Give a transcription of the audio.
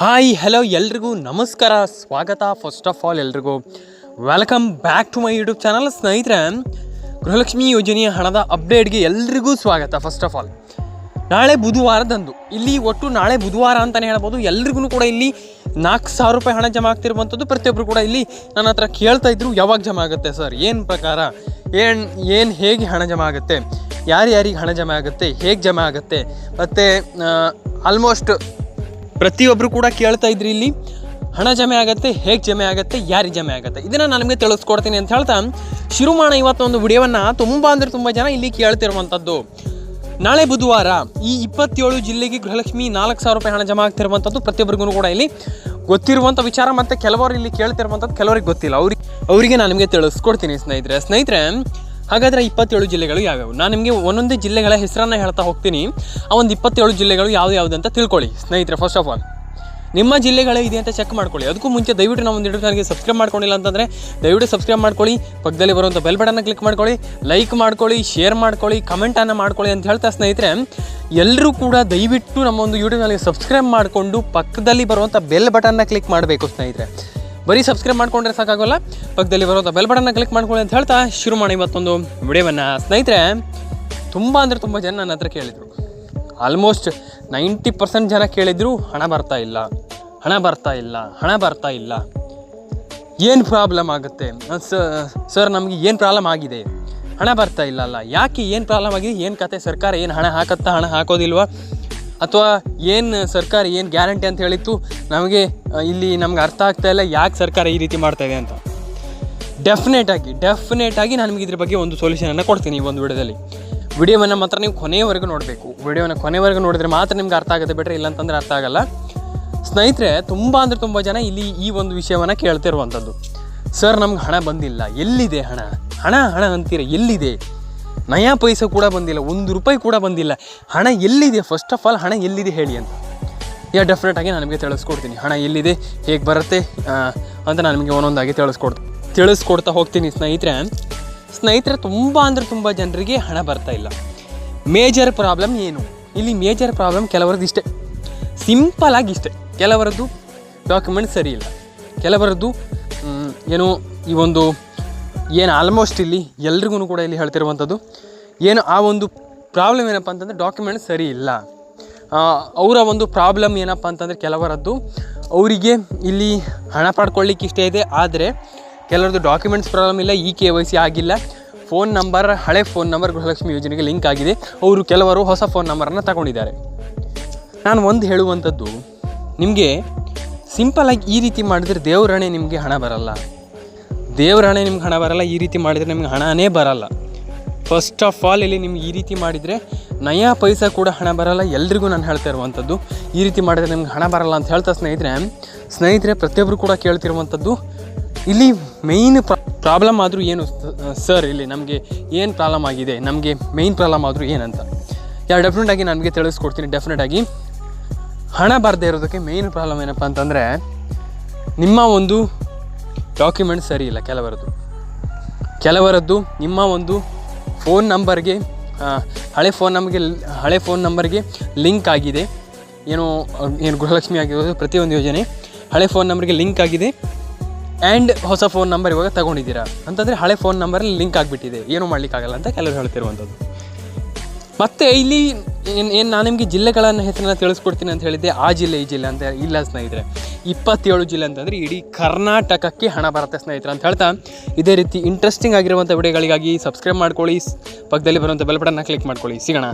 Hi hello ಎಲ್ರಿಗೂ ನಮಸ್ಕಾರ. ಸ್ವಾಗತ ಫಸ್ಟ್ ಆಫ್ ಆಲ್ ಎಲ್ರಿಗೂ. Welcome back to my YouTube channel ಸ್ನೇಹಿತರೆ, ಗೃಹಲಕ್ಷ್ಮಿ ಯೋಜನೆಯ ಹಣದ ಅಪ್ಡೇಟ್ಗೆ ಎಲ್ರಿಗೂ ಸ್ವಾಗತ ಫಸ್ಟ್ ಆಫ್ ಆಲ್ ನಾಳೆ ಬುಧವಾರದಂದು, ಇಲ್ಲಿ ಒಟ್ಟು ನಾಳೆ ಬುಧವಾರ ಅಂತಲೇ ಹೇಳ್ಬೋದು. ಎಲ್ರಿಗೂ ಕೂಡ ಇಲ್ಲಿ ನಾಲ್ಕು ಸಾವಿರ ರೂಪಾಯಿ ಹಣ ಜಮಾ ಆಗ್ತಿರುವಂಥದ್ದು ಪ್ರತಿಯೊಬ್ಬರು ಕೂಡ ಇಲ್ಲಿ ನನ್ನ ಹತ್ರ ಕೇಳ್ತಾ ಇದ್ರು, ಯಾವಾಗ ಜಮಾ ಆಗುತ್ತೆ ಸರ್? ಏನು ಪ್ರಕಾರ? ಏನು ಏನು ಹೇಗೆ ಹಣ ಜಮಾ ಆಗುತ್ತೆ? ಯಾರ್ಯಾರಿಗೆ ಹಣ ಜಮಾ ಆಗುತ್ತೆ? ಹೇಗೆ ಜಮಾ ಆಗುತ್ತೆ? ಮತ್ತು ಆಲ್ಮೋಸ್ಟ್ ಪ್ರತಿಯೊಬ್ಬರು ಕೂಡ ಕೇಳ್ತಾ ಇದ್ರಿ ಇಲ್ಲಿ. ಹಣ ಜಮೆ ಆಗುತ್ತೆ, ಹೇಗೆ ಜಮೆ ಆಗುತ್ತೆ, ಯಾರಿಗೆ ಜಮೆ ಆಗುತ್ತೆ? ಇದನ್ನು ನಾನು ನಿಮಗೆ ತಿಳಿಸ್ಕೊಡ್ತೀನಿ ಅಂತ ಹೇಳ್ತಾ ಶುರು ಮಾಡೋಣ ಇವತ್ತೊಂದು ವಿಡಿಯೋವನ್ನು ತುಂಬ ಅಂದರೆ ತುಂಬ ಜನ ಇಲ್ಲಿ ಕೇಳ್ತಿರುವಂಥದ್ದು ನಾಳೆ ಬುಧವಾರ ಈ ಇಪ್ಪತ್ತೇಳು ಜಿಲ್ಲೆಗೆ ಗೃಹಲಕ್ಷ್ಮಿ ನಾಲ್ಕು ಸಾವಿರ ರೂಪಾಯಿ ಹಣ ಜಮಾ ಆಗ್ತಿರುವಂಥದ್ದು ಪ್ರತಿಯೊಬ್ಬರಿಗೂ ಕೂಡ ಇಲ್ಲಿ ಗೊತ್ತಿರುವಂಥ ವಿಚಾರ ಮತ್ತು ಕೆಲವರು ಇಲ್ಲಿ ಕೇಳ್ತಿರುವಂಥದ್ದು ಕೆಲವರಿಗೆ ಗೊತ್ತಿಲ್ಲ. ಅವ್ರಿಗೆ ಅವರಿಗೆ ನಾನು ನಿಮಗೆ ತಿಳಿಸ್ಕೊಡ್ತೀನಿ ಸ್ನೇಹಿತರೆ. ಸ್ನೇಹಿತರೆ ಹಾಗಾದರೆ ಇಪ್ಪತ್ತೇಳು ಜಿಲ್ಲೆಗಳು ಯಾವ್ಯಾವು? ನಾನು ನಿಮಗೆ ಒಂದೊಂದೇ ಜಿಲ್ಲೆಗಳ ಹೆಸರನ್ನು ಹೇಳ್ತಾ ಹೋಗ್ತೀನಿ. ಆ ಒಂದು ಇಪ್ಪತ್ತೇಳು ಜಿಲ್ಲೆಗಳು ಯಾವ್ದು ಯಾವ್ದು ಅಂತ ತಿಳ್ಕೊಳ್ಳಿ, ಸ್ನೇಹಿತರೆ ಫಸ್ಟ್ ಆಫ್ ಆಲ್ ನಿಮ್ಮ ಜಿಲ್ಲೆಗಳೇ ಇದೆ ಅಂತ ಚೆಕ್ ಮಾಡ್ಕೊಳ್ಳಿ. ಅದಕ್ಕೂ ಮುಂಚೆ ದಯವಿಟ್ಟು ನಾವು ಒಂದು ಚಾನಲ್ಗೆ ಸಬ್ಸ್ಕ್ರೈಬ್ ಮಾಡ್ಕೊಂಡಿಲ್ಲ ಅಂತಂದರೆ ದಯವಿಟ್ಟು ಸಬ್ಸ್ಕ್ರೈಬ್ ಮಾಡ್ಕೊಳ್ಳಿ, ಪಕ್ಕದಲ್ಲಿ ಬರುವಂಥ ಬೆಲ್ ಬಟನ್ನ ಕ್ಲಿಕ್ ಮಾಡ್ಕೊಳ್ಳಿ ಲೈಕ್ ಮಾಡ್ಕೊಳ್ಳಿ ಶೇರ್ ಮಾಡ್ಕೊಳ್ಳಿ ಕಮೆಂಟನ್ನು ಮಾಡ್ಕೊಳ್ಳಿ ಅಂತ ಹೇಳ್ತಾ ಸ್ನೇಹಿತರೆ ಎಲ್ಲರೂ ಕೂಡ ದಯವಿಟ್ಟು ನಮ್ಮ ಒಂದು ಯೂಟ್ಯೂಬ್ನಲ್ಲಿ ಸಬ್ಸ್ಕ್ರೈಬ್ ಮಾಡಿಕೊಂಡು ಪಕ್ಕದಲ್ಲಿ ಬರುವಂಥ ಬೆಲ್ ಬಟನ್ನ ಕ್ಲಿಕ್ ಮಾಡಬೇಕು ಸ್ನೇಹಿತರೆ. ಬರೀ ಸಬ್ಸ್ಕ್ರೈಬ್ ಮಾಡ್ಕೊಂಡ್ರೆ ಸಾಕಾಗೋಲ್ಲ? ಪಕ್ಕದಲ್ಲಿ ಬರೋದು ಬೆಲ್ ಬಟನ್ನ ಕ್ಲಿಕ್ ಮಾಡ್ಕೊಳ್ಳಿ ಅಂತ ಹೇಳ್ತಾ ಶುರು ಮಾಡಿ ಇವತ್ತೊಂದು ವಿಡಿಯೋವನ್ನು. ಸ್ನೇಹಿತರೆ, ತುಂಬ ಅಂದರೆ ತುಂಬ ಜನ ನನ್ನ ಹತ್ರ ಕೇಳಿದರು. ಆಲ್ಮೋಸ್ಟ್ ನೈಂಟಿ ಪರ್ಸೆಂಟ್ ಜನ ಕೇಳಿದ್ರು, ಹಣ ಬರ್ತಾ ಇಲ್ಲ, ಹಣ ಬರ್ತಾ ಇಲ್ಲ, ಹಣ ಬರ್ತಾ ಇಲ್ಲ. ಏನು ಪ್ರಾಬ್ಲಮ್ ಆಗುತ್ತೆ? ಸರ್ ನಮಗೆ ಏನು ಪ್ರಾಬ್ಲಮ್ ಆಗಿದೆ? ಹಣ ಬರ್ತಾ ಇಲ್ಲ ಅಲ್ಲ. ಯಾಕೆ ಏನು ಪ್ರಾಬ್ಲಮ್ ಆಗಿದೆ? ಏನು ಕತೆ? ಸರ್ಕಾರ ಏನು ಹಣ ಹಾಕತ್ತಾ, ಹಣ ಹಾಕೋದಿಲ್ವಾ? ಅಥವಾ ಏನು ಸರ್ಕಾರ ಏನು ಗ್ಯಾರಂಟಿ ಅಂತ ಹೇಳಿತ್ತು? ನಮಗೆ ಇಲ್ಲಿ ನಮ್ಗೆ ಅರ್ಥ ಆಗ್ತಾ ಇಲ್ಲ ಯಾಕೆ ಸರ್ಕಾರ ಈ ರೀತಿ ಮಾಡ್ತಾ ಇದೆ ಅಂತ. ಡೆಫಿನೆಟಾಗಿ ಡೆಫಿನೆಟಾಗಿ ನಾನು ನಿಮಗೆ ಇದ್ರ ಬಗ್ಗೆ ಒಂದು ಸೊಲ್ಯೂಷನನ್ನು ಕೊಡ್ತೀನಿ ಈ ಒಂದು ವಿಡಿಯೋದಲ್ಲಿ. ವಿಡಿಯೋವನ್ನು ಮಾತ್ರ ನೀವು ಕೊನೆಯವರೆಗೂ ನೋಡಬೇಕು. ವಿಡಿಯೋನ ಕೊನೆವರೆಗೂ ನೋಡಿದ್ರೆ ಮಾತ್ರ ನಿಮ್ಗೆ ಅರ್ಥ ಆಗುತ್ತೆ ಬಿಟ್ಟರೆ ಇಲ್ಲ ಅಂತಂದ್ರೆ ಅರ್ಥ ಆಗಲ್ಲ. ಸ್ನೇಹಿತರೆ, ತುಂಬ ಅಂದರೆ ತುಂಬ ಜನ ಇಲ್ಲಿ ಈ ಒಂದು ವಿಷಯವನ್ನು ಕೇಳ್ತಿರುವಂಥದ್ದು ಸರ್, ನಮ್ಗೆ ಹಣ ಬಂದಿಲ್ಲ. ಎಲ್ಲಿದೆ ಹಣ? ಹಣ ಹಣ ಅಂತೀರ? ಎಲ್ಲಿದೆ? ನಯಾ ಪೈಸೆ ಕೂಡ ಬಂದಿಲ್ಲ, ಒಂದು ರೂಪಾಯಿ ಕೂಡ ಬಂದಿಲ್ಲ. ಹಣ ಎಲ್ಲಿದೆ? ಫಸ್ಟ್ ಆಫ್ ಆಲ್ ಹಣ ಎಲ್ಲಿದೆ ಹೇಳಿ ಅಂತ. ಯಾ ಡೆಫಿನೆಟಾಗಿ ನಾನು ನಿಮಗೆ ತಿಳಿಸ್ಕೊಡ್ತೀನಿ. ಹಣ ಎಲ್ಲಿದೆ? ಹೇಗೆ ಬರುತ್ತೆ? ಅಂತ ನಾನು ನಿಮಗೆ ಒಂದೊಂದಾಗಿ ತಿಳಿಸ್ಕೊಡ್ತೀನಿ ತಿಳಿಸ್ಕೊಡ್ತಾ ಹೋಗ್ತೀನಿ ಸ್ನೇಹಿತರೆ. ಸ್ನೇಹಿತರೆ, ತುಂಬ ಅಂದರೆ ತುಂಬ ಜನರಿಗೆ ಹಣ ಬರ್ತಾ ಇಲ್ಲ. ಮೇಜರ್ ಪ್ರಾಬ್ಲಮ್ ಏನು? ಇಲ್ಲಿ ಮೇಜರ್ ಪ್ರಾಬ್ಲಮ್ ಕೆಲವರದ್ದು ಇಷ್ಟೆ. ಸಿಂಪಲ್ ಆಗಿ ಇಷ್ಟೇ. ಕೆಲವರದ್ದು ಡಾಕ್ಯುಮೆಂಟ್ ಸರಿ ಇಲ್ಲ. ಕೆಲವರದ್ದು ಏನು ಈ ಒಂದು ಏನು ಆಲ್ಮೋಸ್ಟ್ ಇಲ್ಲಿ ಎಲ್ರಿಗೂ ಕೂಡ ಇಲ್ಲಿ ಹೇಳ್ತಿರುವಂಥದ್ದು. ಏನು ಆ ಒಂದು ಪ್ರಾಬ್ಲಮ್ ಏನಪ್ಪ ಅಂತಂದರೆ ಡಾಕ್ಯುಮೆಂಟ್ ಸರಿ ಇಲ್ಲ. ಅವರ ಒಂದು ಪ್ರಾಬ್ಲಮ್ ಏನಪ್ಪ ಅಂತಂದರೆ ಕೆಲವರದ್ದು, ಅವರಿಗೆ ಇಲ್ಲಿ ಹಣ ಪಡ್ಕೊಳ್ಳಿಕ್ಕೆ ಇಷ್ಟ ಇದೆ, ಆದರೆ ಕೆಲವರದ್ದು ಡಾಕ್ಯುಮೆಂಟ್ಸ್ ಪ್ರಾಬ್ಲಮ್ ಇಲ್ಲ, ಈ ಕೆ ವೈ ಸಿ ಆಗಿಲ್ಲ. ಫೋನ್ ನಂಬರ್ ಹಳೆ ಫೋನ್ ನಂಬರ್ ಗೃಹಲಕ್ಷ್ಮಿ ಯೋಜನೆಗೆ ಲಿಂಕ್ ಆಗಿದೆ. ಅವರು ಕೆಲವರು ಹೊಸ ಫೋನ್ ನಂಬರನ್ನು ತಗೊಂಡಿದ್ದಾರೆ. ನಾನು ಒಂದು ಹೇಳುವಂಥದ್ದು, ನಿಮಗೆ ಸಿಂಪಲಾಗಿ ಈ ರೀತಿ ಮಾಡಿದ್ರೆ ದೇವರಣೆ ನಿಮಗೆ ಹಣ ಬರಲ್ಲ. ದೇವರಣೆ ನಿಮ್ಗೆ ಹಣ ಬರಲ್ಲ, ಈ ರೀತಿ ಮಾಡಿದರೆ ನಿಮ್ಗೆ ಹಣನೇ ಬರಲ್ಲ. ಫಸ್ಟ್ ಆಫ್ ಆಲ್ ಇಲ್ಲಿ ನಿಮ್ಗೆ ಈ ರೀತಿ ಮಾಡಿದರೆ ನಯಾ ಪೈಸಾ ಕೂಡ ಹಣ ಬರಲ್ಲ, ಎಲ್ರಿಗೂ ನಾನು ಹೇಳ್ತಾ ಇರುವಂಥದ್ದು. ಈ ರೀತಿ ಮಾಡಿದರೆ ನಿಮ್ಗೆ ಹಣ ಬರಲ್ಲ ಅಂತ ಹೇಳ್ತಾ ಸ್ನೇಹಿತರೆ ಸ್ನೇಹಿತರೆ ಪ್ರತಿಯೊಬ್ಬರು ಕೂಡ ಕೇಳ್ತಿರುವಂಥದ್ದು, ಇಲ್ಲಿ ಮೇಯ್ನ್ ಪ್ರಾಬ್ಲಮ್ ಆದರೂ ಏನು ಸರ್ ಇಲ್ಲಿ ನಮಗೆ ಏನು ಪ್ರಾಬ್ಲಮ್ ಆಗಿದೆ, ನಮಗೆ ಮೇಯ್ನ್ ಪ್ರಾಬ್ಲಮ್ ಆದರೂ ಏನಂತ. ಯಾ ಡೆಫಿನೆಟಾಗಿ ನನಗೆ ತಿಳಿಸ್ಕೊಡ್ತೀನಿ ಡೆಫಿನೆಟಾಗಿ ಹಣ ಬರದೇ ಇರೋದಕ್ಕೆ ಮೇಯ್ನ್ ಪ್ರಾಬ್ಲಮ್ ಏನಪ್ಪ ಅಂತಂದರೆ, ನಿಮ್ಮ ಒಂದು ಡಾಕ್ಯುಮೆಂಟ್ ಸರಿ ಇಲ್ಲ, ಕೆಲವರದ್ದು. ಕೆಲವರದ್ದು ನಿಮ್ಮ ಒಂದು ಫೋನ್ ನಂಬರ್ಗೆ ಹಳೆ ಫೋನ್ ನಂಬರ್ಗೆ ಹಳೆ ಫೋನ್ ನಂಬರ್ಗೆ ಲಿಂಕ್ ಆಗಿದೆ. ಏನು ಏನು ಗೃಹಲಕ್ಷ್ಮಿ ಆಗಿರೋದು ಪ್ರತಿಯೊಂದು ಯೋಜನೆ ಹಳೆ ಫೋನ್ ನಂಬರ್ಗೆ ಲಿಂಕ್ ಆಗಿದೆ. ಆ್ಯಂಡ್ ಹೊಸ ಫೋನ್ ನಂಬರ್ ಇವಾಗ ತಗೊಂಡಿದ್ದೀರಾ? ಅಂತಂದರೆ ಹಳೆ ಫೋನ್ ನಂಬರಲ್ಲಿ ಲಿಂಕ್ ಆಗಿಬಿಟ್ಟಿದೆ. ಏನು ಮಾಡಲಿಕ್ಕಾಗಲ್ಲ ಅಂತ ಕೆಲವರು ಹೇಳ್ತಿರುವಂಥದ್ದು. ಮತ್ತು ಇಲ್ಲಿ ಏನು ಏನು ನಾನು ನಿಮಗೆ ಜಿಲ್ಲೆಗಳನ್ನು ಹೆಸರನ್ನ ತಿಳಿಸ್ಕೊಡ್ತೀನಿ ಅಂತ ಹೇಳಿದ್ದೆ, ಆ ಜಿಲ್ಲೆ, ಈ ಜಿಲ್ಲೆ ಅಂತ ಇಲ್ಲ ಸ್ನೇಹಿತರೆ. ಇಪ್ಪತ್ತೇಳು ಜಿಲ್ಲೆ ಅಂತಂದರೆ ಇಡೀ ಕರ್ನಾಟಕಕ್ಕೆ ಹಣ ಬರುತ್ತೆ ಸ್ನೇಹಿತರೆ ಅಂತ ಹೇಳ್ತಾ, ಇದೇ ರೀತಿ ಇಂಟ್ರೆಸ್ಟಿಂಗ್ ಆಗಿರುವಂಥ ವಿಡಿಯೋಗಳಿಗಾಗಿ ಸಬ್ಸ್ಕ್ರೈಬ್ ಮಾಡ್ಕೊಳ್ಳಿ ಪಕ್ಕದಲ್ಲಿ ಬರುವಂಥ ಬೆಲ್ ಬಟನ್ನ ಕ್ಲಿಕ್ ಮಾಡ್ಕೊಳ್ಳಿ. ಸಿಗೋಣ.